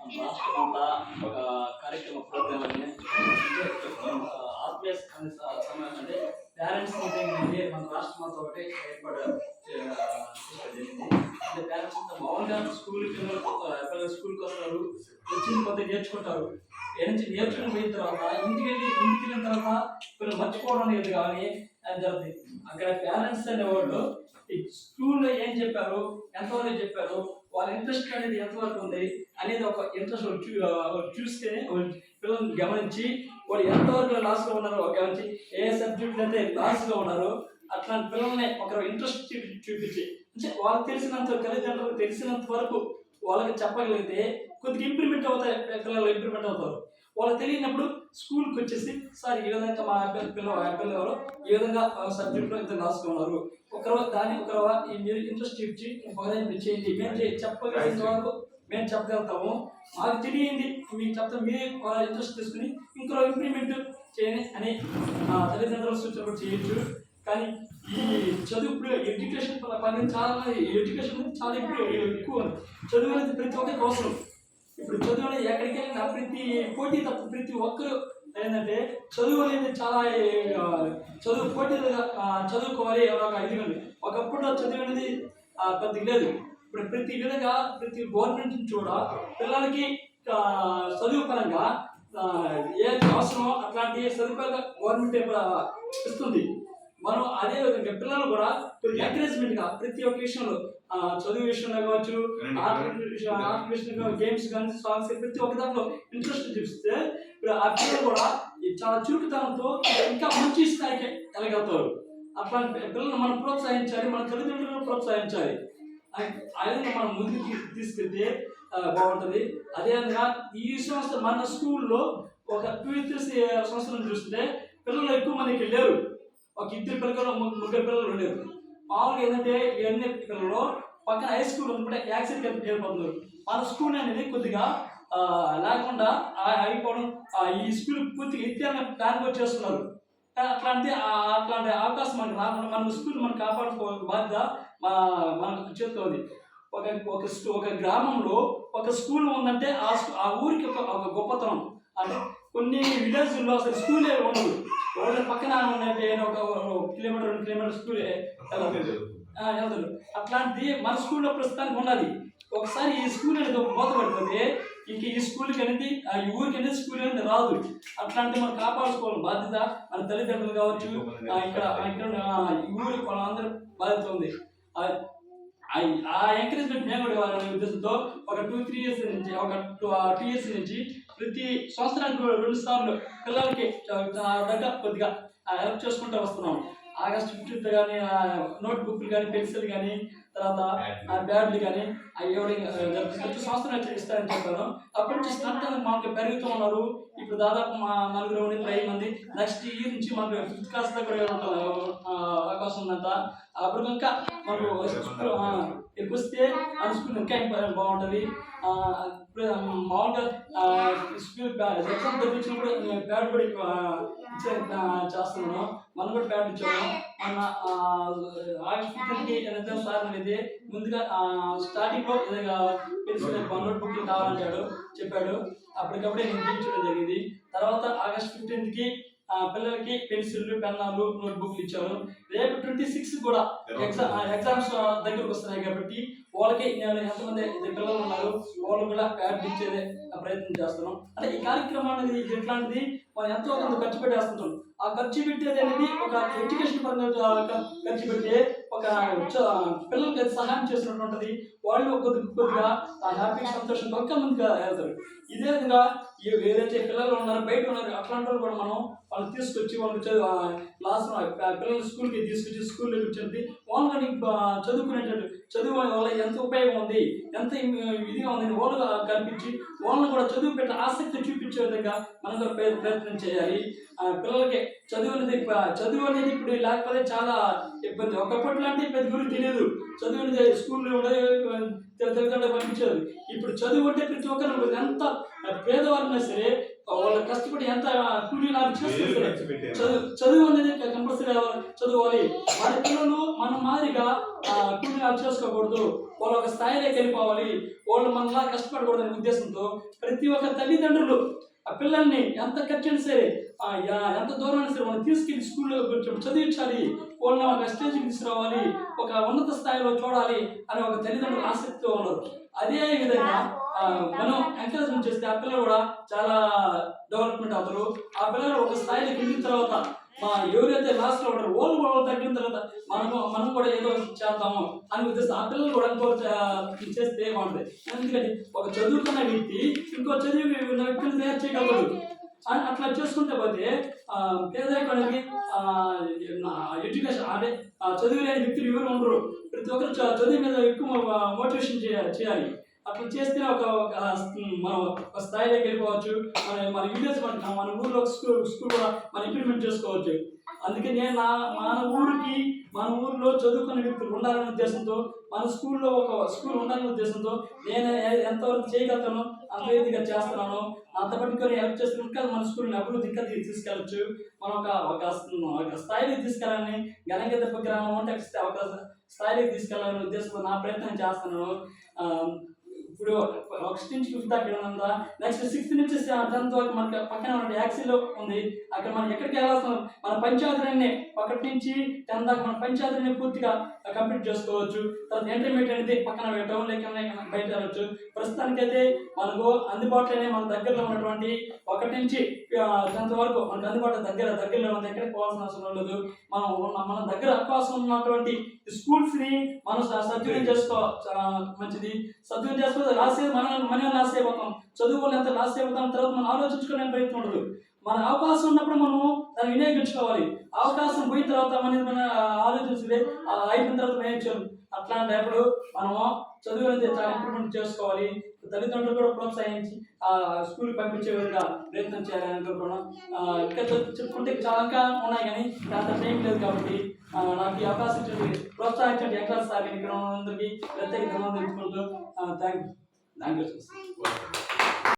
రాష్ట్రం ఒక కార్యక్రమ ప్రోగ్రామ్ ఆత్మీయ సమయం అంటే పేరెంట్స్ మీటింగ్ అనేది మన రాష్ట్రం ఒకటి ఏర్పాటు జరిగింది. అంటే పేరెంట్స్ అంతా మామూలుగా స్కూల్ పిల్లలు పిల్లలు స్కూల్కి వస్తారు వచ్చిన కొంత నేర్చుకుంటారు. నుంచి నేర్చుకుని పోయిన తర్వాత ఇంటికి వెళ్ళి ఇంటికి వెళ్ళిన తర్వాత పిల్లలు మర్చిపోవడం లేదు కానీ అని జరుగుతుంది అక్కడ పేరెంట్స్ అనేవాళ్ళు ఈ స్కూల్లో ఏం చెప్పారు ఎంతవరకు చెప్పారు వాళ్ళ ఇంట్రెస్ట్ అనేది ఎంతవరకు ఉంది అనేది ఒక ఇంట్రెస్ట్ చూస్తే పిల్లల్ని గమనించి వాళ్ళు ఎంతవరకు లాస్లో ఉన్నారో గమనించి ఏ సబ్జెక్ట్ అయితే లాస్లో ఉన్నారో అట్లాంటి పిల్లల్ని ఒక ఇంట్రెస్ట్ చూపి చూపించి అంటే వాళ్ళకి తెలిసినంత తల్లిదండ్రులకు తెలిసినంత వరకు వాళ్ళకి చెప్పగలిగితే కొద్దిగా ఇంప్రూవ్మెంట్ అవుతాయి పిల్లలు ఇంప్రూవ్మెంట్ అవుతారు. వాళ్ళకి తెలియనప్పుడు స్కూల్కి వచ్చేసి సార్ ఈ విధంగా మా పిల్ల పిల్లలు ఈ విధంగా సబ్జెక్ట్లో ఇంత లాస్లో ఉన్నారు. ఒకరో దాని ఒకరో మీరు ఇంట్రెస్ట్ చూపించి ఒకరే మీరు చేయండి మేము చెప్పగలిగిన వరకు మేము చెప్పగలుగుతాము. మాకు తెలియంది మీకు చెప్తాం మీరే ఇంట్రెస్ట్ తీసుకుని ఇంకో ఇంప్రూవ్మెంట్ చేయండి అని తల్లిదండ్రుల సూచన కూడా చేయొచ్చు. కానీ ఈ చదువు ఇప్పుడు ఎడ్యుకేషన్ చాలా ఎడ్యుకేషన్ చాలా ఇప్పుడు ఎక్కువ చదువు అనేది ప్రతి ఒక్కరికి అవసరం. ఇప్పుడు చదువులో ఎక్కడికి వెళ్ళినా ప్రతి పోటీ తప్ప ప్రతి ఒక్కరు ఏంటంటే చదువు అనేది చాలా చదువు పోటీలుగా చదువుకోవాలి అనే ఒక ఇది ఉంది ఒకప్పుడు చదువు అనేది ఆ, లేదు. ఇప్పుడు ప్రతి విధంగా ప్రతి గవర్నమెంట్ నుంచి కూడా పిల్లలకి చదువు పరంగా ఏది అవసరమో అట్లాంటి సదుపాయాలు గవర్నమెంట్ ఇస్తుంది. మనం అదే విధంగా పిల్లలు కూడా ఎంకరేజ్మెంట్గా ప్రతి ఒక్క విషయంలో చదువు విషయంలో కావచ్చు ఆర్ట్ విషయంలో. గేమ్స్ కానీ సాంగ్స్ ప్రతి ఒక్క దాంట్లో ఇంట్రెస్ట్ చూపిస్తే ఇప్పుడు ఆ పిల్లలు కూడా చాలా చురుకుతనంతో ఇంకా మంచి స్థాయికి వెళ్ళగలుగుతారు అట్లాంటి పిల్లల్ని మనం ప్రోత్సహించాలి మన తల్లిదండ్రులను ప్రోత్సహించాలి. ఆ- ఆ విధంగా మనం ముందుకు తీసుకెళ్తే బాగుంటుంది. అదేవిధంగా ఈ సంవత్సరం మన స్కూల్లో ఒక టూ త్రీ సంవత్సరం చూస్తే పిల్లలు ఎక్కువ మందికి లేరు. ఒక ఇద్దరు పిల్లలు ముగ్గురు పిల్లలు ఉండేది మామూలుగా ఏంటంటే ఇవన్నీ పిల్లలు పక్కన హై స్కూల్ ఉన్నప్పుడు యాక్సిడెంట్ వెళ్ళిపోతున్నారు వాళ్ళ స్కూల్ అనేది కొద్దిగా లేకుండా ఆ- అయిపోవడం ఆ, ఈ స్కూల్ పూర్తిగా ఎత్తి ప్లాన్ కూడా చేస్తున్నారు. అట్లాంటి అట్లాంటి అవకాశం మనకు రాకుండా మన స్కూల్ మనం కాపాడుకో బాధ్యత మా మన చేతిలో ఉంది. ఒక ఒక స్కూ- ఒక గ్రామంలో ఒక స్కూల్ ఉందంటే ఆ స్కూ- ఆ ఊరికి ఒక ఒక గొప్పతనం. అంటే కొన్ని విలేజ్లో అసలు స్కూలే ఉండదు వాళ్ళ పక్కన ఉన్నట్టే ఒక కిలోమీటర్ రెండు కిలోమీటర్ స్కూలే ఆ, వెళ్తారు. అట్లాంటిది మన స్కూల్లో ప్రస్తుతానికి ఉన్నది. ఒకసారి ఈ స్కూల్ అనేది ఒక మూత పడిపోతే ఇంక ఈ స్కూల్కి అనేది ఆ ఈ ఊరికి అనేది స్కూల్ అనేది రాదు. అట్లాంటి మనం కాపాడుకోవాలి బాధ్యత మన తల్లిదండ్రులు కావచ్చు ఇక్కడ ఇక్కడ ఉన్న, ఈ ఊరి వాళ్ళందరూ బాధ్యత ఉంది. ఆ, ఎంకరేజ్మెంట్ మేము కూడా ఇవ్వాలనే ఉద్దేశంతో ఒక టూ త్రీ ఇయర్స్ నుంచి ఒక టూ టూ ఇయర్స్ నుంచి ప్రతి సంవత్సరానికి రెండు సార్లు పిల్లలకి దగ్గర కొద్దిగా హెల్ప్ చేసుకుంటూ వస్తున్నాం ఆగస్ట్ ఫిఫ్టీన్త్ కానీ నోట్బుక్లు కానీ పెన్సిల్ కానీ తర్వాత ఆ బ్యాడ్లు కానీ అవి ఇవ్వడం ప్రతి సంవత్సరం ఎట్లా ఇస్తారని చెప్పాను అప్పటి నుంచి స్ట్రెంత్ మాకు పెరుగుతూ ఉన్నారు. ఇప్పుడు దాదాపు మా నలుగురు నుండి ఐదు మంది నెక్స్ట్ ఇయర్ నుంచి మనకు ఫిఫ్త్ క్లాస్ దగ్గర ఉంటుంది అవకాశం ఉందంట. అప్పుడు ఇంకా మనకు ఎక్కువ వస్తే మన స్కూల్ ఇంకా ఇంపార్టెంట్ బాగుంటుంది. ఇప్పుడు మామూలుగా స్కూల్ బ్యాడ్ ఎగ్జామ్ తెప్పించినప్పుడు ప్యాడ్ కూడా ఎక్కువ, చేస్తున్నాను. మనం కూడా ప్యాడ్ ఇచ్చాము మన ఆ, ఆగస్ట్ ఫిఫ్టీన్త్కి ఏదైతే సార్ అనేది ముందుగా స్టార్టింగ్లో పెన్సిల్ నోట్ బుక్లు కావాలంటాడు చెప్పాడు. అప్పటికప్పుడే నేను తీర్చడం జరిగింది. తర్వాత ఆగస్ట్ ఫిఫ్టీన్త్కి పిల్లలకి పెన్సిళ్ళు పెన్నాలు నోట్ బుక్లు ఇచ్చాను. రేపు ట్వంటీ సిక్స్ కూడా ఎగ్జామ్ ఎగ్జామ్స్ దగ్గరకు వస్తున్నాయి కాబట్టి వాళ్ళకి నేను ఎంతమంది ఇద్దరు పిల్లలు ఉన్నారు వాళ్ళు కూడా ప్యాడ్ ఇచ్చేదే ప్రయత్నం చేస్తున్నాం. అంటే ఈ కార్యక్రమం అనేది ఎట్లాంటిది మనం ఎంతో కొంత ఖర్చు పెట్టేస్తుంటాం. ఆ ఖర్చు పెట్టేది అనేది ఒక ఎడ్యుకేషన్ పరంగా ఖర్చు పెడితే ఒక పిల్లలకి సహాయం చేసినట్టు ఉంటుంది వాళ్ళు కొద్ది కొద్దిగా హ్యాపీ సంతోషంగా ఒక్క మందిగా వెళ్తారు ఇదే విధంగా ఏదైతే పిల్లలు ఉన్నారో బయట ఉన్నారు అట్లాంటి వాళ్ళు కూడా మనం వాళ్ళు తీసుకొచ్చి వాళ్ళు చదువు క్లాస్ పిల్లలు స్కూల్కి తీసుకొచ్చి స్కూల్లో కూర్చొని వాళ్ళని చదువుకునేటట్టు చదువు వల్ల ఎంత ఉపయోగం ఉంది ఎంత ఇదిగా ఉంది వాళ్ళు కనిపించి వాళ్ళని కూడా చదువు పెట్టే ఆసక్తి చూపించే విధంగా మనం కూడా ప్రయత్నం చేయాలి. ఆ, పిల్లలకి చదువు అనేది చదువు అనేది ఇప్పుడు లేకపోతే చాలా ఇబ్బంది. ఒకప్పటి అంటే పెద్ద గురించి తెలియదు. చదువు అనేది స్కూల్లో కూడా తల్లిదండ్రులు పంపించారు ఇప్పుడు చదువు అంటే ప్రతి ఒక్కరు ఎంత పేదవాళ్ళైనా సరే వాళ్ళు కష్టపడి ఎంత కూలీ నాకు వేలు చేస్తారు ఖర్చు పెట్టారు. చదువు చదువు అనేది కంపల్సరీ చదువుకోవాలి. వాళ్ళ పిల్లలు మన మాదిరిగా ఆ, కూలీ నాకు చేసుకోకూడదు. వాళ్ళు ఒక స్థాయిలోకి వెళ్ళిపోవాలి. వాళ్ళు మనలా కష్టపడకూడదు అనే ఉద్దేశంతో ప్రతి ఒక్క తల్లిదండ్రులు ఆ పిల్లల్ని ఎంత ఖర్చైనా సరే ఎంత దూరం అయినా సరే మనం తీసుకెళ్ళి స్కూల్లో కొంచెం చదివించాలి. వాళ్ళని ఒక స్టేజ్కి తీసుకురావాలి. ఒక ఉన్నత స్థాయిలో చూడాలి అనే ఒక తల్లిదండ్రులు ఆసక్తితో ఉన్నారు అదే విధంగా మనం ఎంకరేజ్మెంట్ చేస్తే ఆ పిల్లలు కూడా చాలా డెవలప్మెంట్ అవుతారు. ఆ పిల్లలు ఒక స్థాయికి వెళ్ళిన తర్వాత మా ఎవరైతే లాస్ట్లో ఉంటారో వాళ్ళు కూడా తగ్గిన తర్వాత మనము మనం కూడా ఏదో చేద్దాము అని ఉద్దేశం ఆ పిల్లలు కూడా ఇంకో చేస్తే బాగుంటుంది. ఎందుకంటే ఒక చదువుకున్న వ్యక్తి ఇంకో చదివి ఉన్న వ్యక్తిని తయారు చేయగలరు అట్లా చేసుకుంటే పోతే ఆ, ఎడ్యుకేషన్ అంటే చదువు లేని వ్యక్తులు ఎవరు ఉండరు. ప్రతి ఒక్కరు చదువు మీద ఎక్కువ మోటివేషన్ చేయాలి. అట్లా చేస్తే ఒక ఒక, మనం ఒక స్థాయిలోకి వెళ్ళిపోవచ్చు. మన మన విలేజ్ మన మన ఊర్లో స్కూల్ స్కూల్ కూడా మనం ఇంప్లిమెంట్ చేసుకోవచ్చు. అందుకే నేను నా మన ఊరికి మన ఊర్లో చదువుకునే వ్యక్తులు ఉండాలనే ఉద్దేశంతో మన స్కూల్లో ఒక స్కూల్ ఉండాలనే ఉద్దేశంతో నేను ఎంతవరకు చేయగలుగుతానో అంత ఇదిగా చేస్తున్నాను. అంత పట్టుకొని హెల్ప్ చేస్తే ఇంకా మన స్కూల్ని అభివృద్ధి ఇంకా తీసుకెళ్ళచ్చు. మనం ఒక ఒక స్థాయికి తీసుకెళ్ళాలని గణగత గ్రామం అంటే ఒక స్థాయికి తీసుకెళ్ళాలనే ఉద్దేశంతో నా ప్రయత్నం చేస్తున్నాను. ఇప్పుడు ఒక నుంచి ఫిఫ్త్ అక్కడ ఉందా? నెక్స్ట్ సిక్స్త్ నుంచి టెన్త్ వరకు మనకి పక్కన ఉన్న యాక్సిల్ ఉంది. అక్కడ మనం ఎక్కడికి వెళ్ళాల్సిన మన పంచాయతీలన్నీ ఒకటి నుంచి టెన్త్ దాకా మన పంచాయతీని పూర్తిగా కంప్లీట్ చేసుకోవచ్చు. తర్వాత ఇంటర్మీడియట్ అనేది పక్కన టౌన్ లేక బయట వెళ్ళవచ్చు ప్రస్తుతానికైతే మనకు అందుబాటులోనే మన దగ్గరలో ఉన్నటువంటి ఒకటి నుంచి టెన్త్ వరకు మనకు అందుబాటులో దగ్గర దగ్గరలో ఉంది ఎక్కడికి పోవాల్సిన అవసరం లేదు మనం ఉన్న- మన దగ్గర అవకాశం ఉన్నటువంటి స్కూల్స్ని మనం సద్వినియోగం చేసుకో చాలా మంచిది. సద్వినియోగం చేసుకోవాలి లాస్ అయ్యి మనం మనం లాస్ అయిపోతాం చదువు ఎంత లాస్ అయిపోతాం తర్వాత మనం ఆలోచించుకునే ప్రయత్నం ఉండదు. మన అవకాశం ఉన్నప్పుడు మనము దాన్ని వినియోగించుకోవాలి. అవకాశం పోయిన తర్వాత మన మన ఆలోచించుకుంటే అయిపోయిన తర్వాత వినియోగించాలి అట్లాంటప్పుడు మనము చదువు అనేది చాలా ఇంప్రూవ్మెంట్ చేసుకోవాలి. తల్లిదండ్రులు కూడా ప్రోత్సహించి ఆ స్కూల్ పంపించే విధంగా ప్రయత్నం చేయాలని అనుకుంటున్నాం ఇంకా చెప్పుకుంటే చాలా ఇంకా ఉన్నాయి కానీ అంత టైం లేదు కాబట్టి నాకు ఈ అవకాశం ప్రోత్సహించండి. ఎక్కడ సార్ ఇక్కడ అందరికీ ప్రత్యేక ధన్యవాదాలు తెలుపుకుంటూ థ్యాంక్ థ్యాంక్ యూ